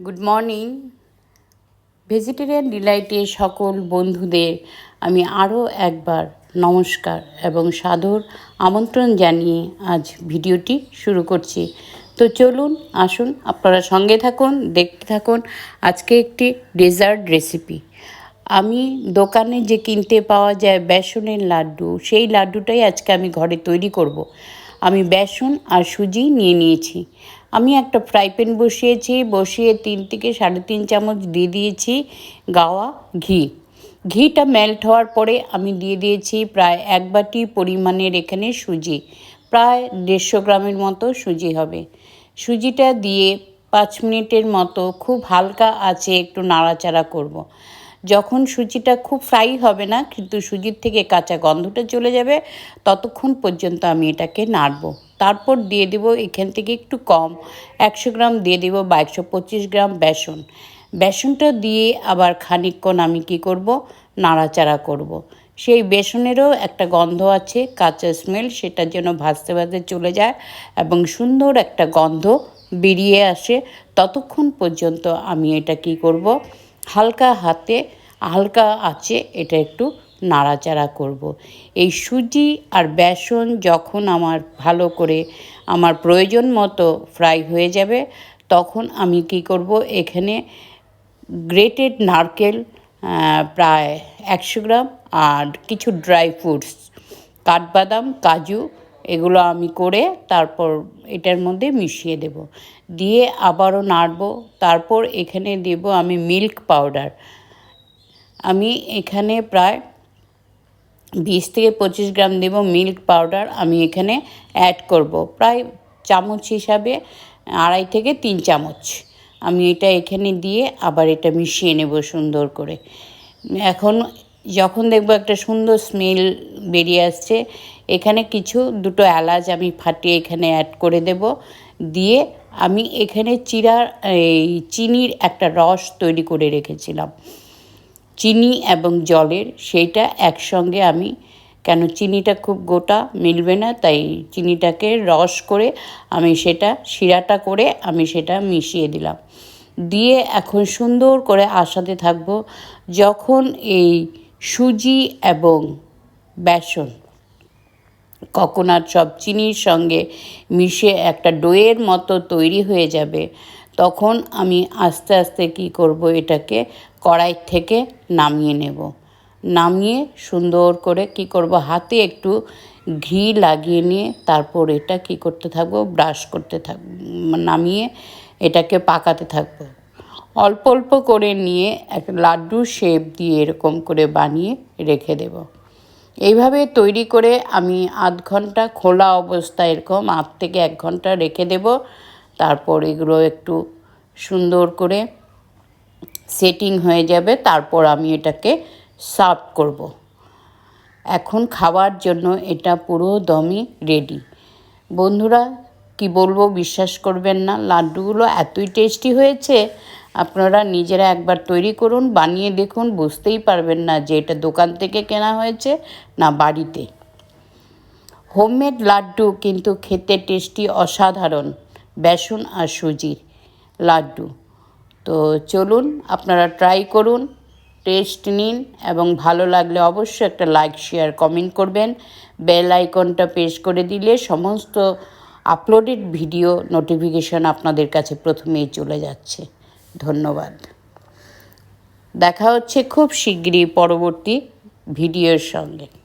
Good morning vegetarian ডিলাইটে সকল বন্ধুদের আমি আরও একবার নমস্কার এবং সাদর আমন্ত্রণ জানিয়ে আজ ভিডিওটি শুরু করছি। তো চলুন, আসুন, আপনারা সঙ্গে থাকুন, দেখতে থাকুন আজকে একটি ডেজার্ট রেসিপি আমি দোকানে যে কিনতে পাওয়া যায় বেসনের লাড্ডু, সেই লাড্ডুটাই আজকে আমি ঘরে তৈরি করব। আমি বেসন আর সুজি নিয়ে নিয়েছি। আমি একটা ফ্রাই প্যান বসিয়েছি, বসিয়ে তিন থেকে সাড়ে তিন চামচ দিয়ে দিয়েছি গাওয়া ঘি। ঘিটা মেল্ট হওয়ার পরে আমি দিয়ে দিয়েছি প্রায় এক বাটি পরিমাণের এখানে সুজি। প্রায় দেড়শো গ্রামের মতো সুজি হবে। সুজিটা দিয়ে পাঁচ মিনিটের মতো খুব হালকা আছে একটু নাড়াচাড়া করব। যখন সুজিটা খুব ফ্রাই হবে না, কিন্তু সুজির থেকে কাঁচা গন্ধটা চলে যাবে, ততক্ষণ পর্যন্ত আমি এটাকে নাড়বো। তারপর দিয়ে দেবো এখান থেকে একটু কম, একশো গ্রাম দিয়ে দেবো বা একশো পঁচিশ গ্রাম বেসন। বেসনটা দিয়ে আবার খানিকক্ষণ আমি কি করব? নাড়াচাড়া করব। সেই বেসনেরও একটা গন্ধ আছে, কাঁচা স্মেল সেটার জন্য ভাজতে ভাজতে চলে যায় এবং সুন্দর একটা গন্ধ বেরিয়ে আসে। ততক্ষণ পর্যন্ত আমি এটা কি করব? হালকা হাতে, হালকা আছে এটা একটু নাড়াচাড়া করব। এই সুজি আর বেসন যখন আমার ভালো করে আমার প্রয়োজন মতো ফ্রাই হয়ে যাবে, তখন আমি কি করব, এখানে গ্রেটেড নারকেল প্রায় একশো গ্রাম আর কিছু ড্রাই ফ্রুটস কাঠবাদাম, কাজু এগুলো আমি করে তারপর এটার মধ্যে মিশিয়ে দেব। দিয়ে আবারও নাড়ব। তারপর এখানে দেব আমি মিল্ক পাউডার। আমি এখানে প্রায় বিশ থেকে পঁচিশ গ্রাম দেব মিল্ক পাউডার আমি এখানে অ্যাড করব। প্রায় চামচ হিসাবে আড়াই থেকে তিন চামচ। আমি এটা এখানে দিয়ে আবার এটা মিশিয়ে নেব সুন্দর করে। এখন যখন দেখব একটা সুন্দর স্মেল বেরিয়ে আসছে, এখানে কিছু দুটো এলাচ আমি ফাটিয়ে এখানে অ্যাড করে দেব। দিয়ে আমি এখানে চিরা, এই চিনির একটা রস তৈরি করে রেখেছিলাম। চিনি এবং জলের সেইটা একসঙ্গে আমি, কেন চিনিটা খুব গোটা মিলবে না, তাই চিনিটাকে রস করে আমি সেটা শিরাটা করে আমি সেটা মিশিয়ে দিলাম। দিয়ে এখন সুন্দর করে আসাতে থাকব। যখন এই সুজি এবং বেসন। ককোনাট সব চিনির সঙ্গে মিশে একটা ডোয়ের মতো তৈরি হয়ে যাবে। তখন আমি আস্তে আস্তে কি করব, এটাকে কড়াই থেকে নামিয়ে নেব। নামিয়ে সুন্দর করে কি করব, হাতে একটু ঘি লাগিয়ে নিয়ে তারপর এটা কি করতে থাকব, ব্রাশ করতে থাক, নামিয়ে এটাকে পাকাতে থাকব। অল্প অল্প করে নিয়ে এক লাড্ডু শেপ দিয়ে এরকম করে বানিয়ে রেখে দেব। এইভাবে তৈরি করে আমি আধ ঘণ্টা খোলা অবস্থায় এরকম আধ থেকে এক ঘণ্টা রেখে দেব। তারপর এগুলো একটু সুন্দর করে সেটিং হয়ে যাবে। তারপর আমি এটাকে সার্ভ করব। এখন খাওয়ার জন্য এটা পুরো দমই রেডি বন্ধুরা, কি বলব, বিশ্বাস করবেন না, লাড্ডুগুলো এতই টেস্টি হয়েছে আপনারা নিজেরা একবার তৈরি করুন, বানিয়ে দেখুন, বুঝতেই পারবেন না যে এটা দোকান থেকে কেনা হয়েছে না বাড়িতে। হোমমেড লাড্ডু কিন্তু খেতে টেস্টি অসাধারণ, বেসন আর সুজির লাড্ডু। তো চলুন, আপনারা ট্রাই করুন টেস্ট নিন এবং ভালো লাগলে অবশ্যই একটা লাইক শেয়ার কমেন্ট করবেন। বেল আইকনটা প্রেস করে দিলে সমস্ত আপলোডেড ভিডিও নোটিফিকেশন আপনাদের কাছে প্রথমেই চলে যাচ্ছে। ধন্যবাদ। দেখা হচ্ছে খুব শিগগিরই পরবর্তী ভিডিওর সঙ্গে।